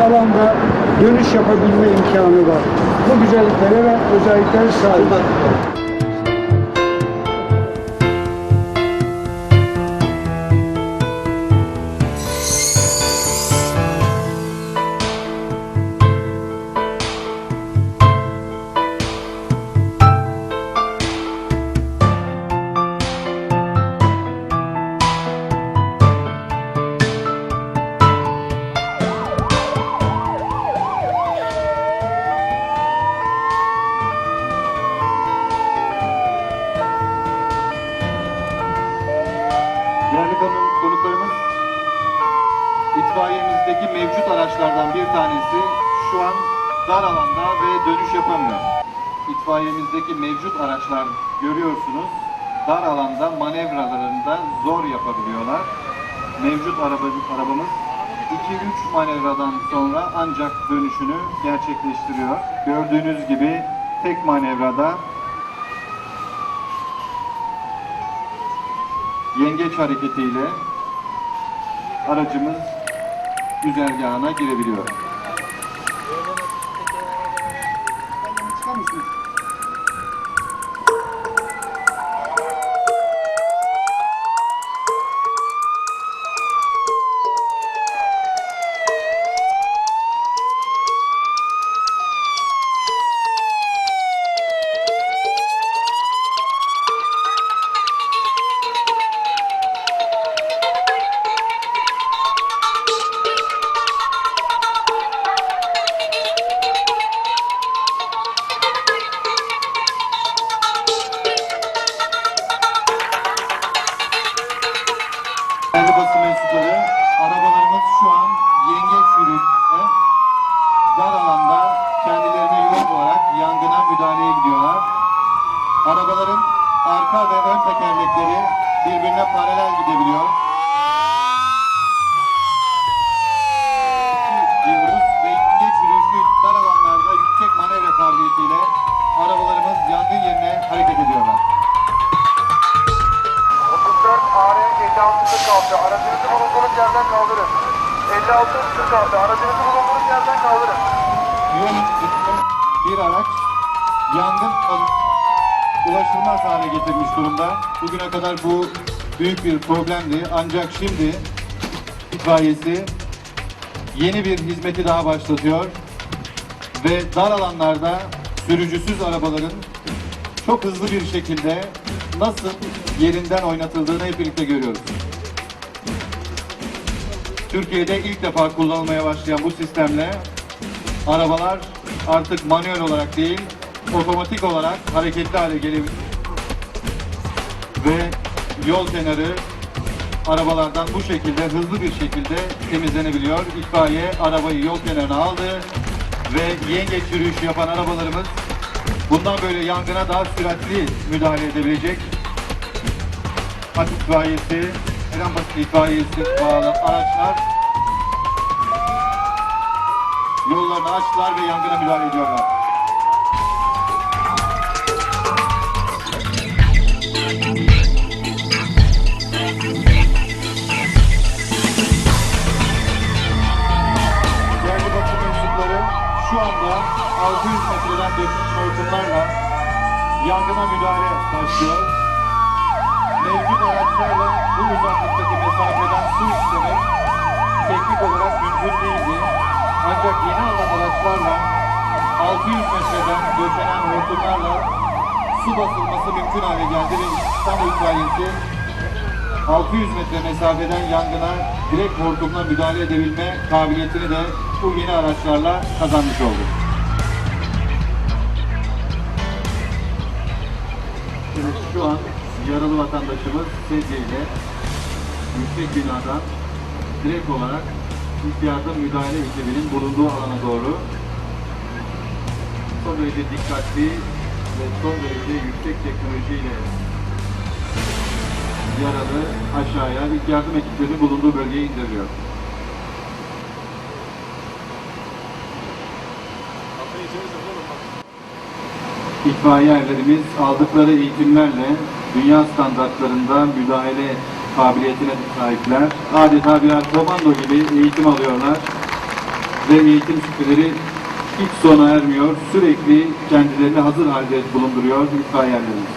alanda dönüş yapabilme imkanı var. Bu güzelliklere ve özelliklere sahip. İtfaiyemizdeki mevcut araçlardan bir tanesi şu an dar alanda ve dönüş yapamıyor. İtfaiyemizdeki mevcut araçlar görüyorsunuz, dar alanda manevralarında zor yapabiliyorlar. Mevcut araba, arabamız 2-3 manevradan sonra ancak dönüşünü gerçekleştiriyor. Gördüğünüz gibi tek manevrada yengeç hareketiyle aracımız güzergahına girebiliyor. 56 kaldı. Aracınızı bulunduğunuz yerden kaldırın. 56 kaldı. Aracınızı bulunduğunuz yerden kaldırın. yol üstünde bir araç yangın ulaşılmaz hale getirmiş durumda. Bugüne kadar bu büyük bir problemdi. Ancak şimdi itfaiyesi yeni bir hizmeti daha başlatıyor. Ve dar alanlarda sürücüsüz arabaların çok hızlı bir şekilde nasıl yerinden oynatıldığını hep birlikte görüyoruz. Türkiye'de ilk defa kullanılmaya başlayan bu sistemle arabalar artık manuel olarak değil, otomatik olarak hareketli hale gelebilir. Ve yol kenarı arabalardan bu şekilde hızlı bir şekilde temizlenebiliyor. İtfaiye arabayı yol kenarına aldı ve yengeç yürüyüşü yapan arabalarımız bundan böyle yangına daha süratli müdahale edebilecek. Atık itfaiyesi, Eren Basit itfaiyesi bağlı araçlar yollarını açtılar ve yangına müdahale ediyorlar. Şu anda 600 metreden dökülmüş hortumlarla yangına müdahale başlıyor. Mevcut araçlarla bu uzaklıktaki mesafeden su istemek teknik olarak mümkün değildi. Ancak yeni alınan araçlarla 600 metreden döşenen hortumlarla su basılması mümkün hale geldi ve İstanbul İtfaiyesi 600 metre mesafeden yangına direkt hortumla müdahale edebilme kabiliyetini de bu yeni araçlarla kazanmış oldu. Şu an yaralı vatandaşımız sedyeyle yüksek binadan direkt olarak ilk yardım müdahale ekibinin bulunduğu alana doğru son derece dikkatli ve son derece yüksek teknolojiyle yaralı aşağıya ilk yardım ekiplerinin bulunduğu bölgeye indiriliyor. İtfaiye erlerimiz aldıkları eğitimlerle dünya standartlarında müdahale kabiliyetine sahipler. Adeta birer komando gibi eğitim alıyorlar ve eğitim süreleri hiç sona ermiyor. Sürekli kendilerini hazır halde bulunduruyor itfaiyelerimiz.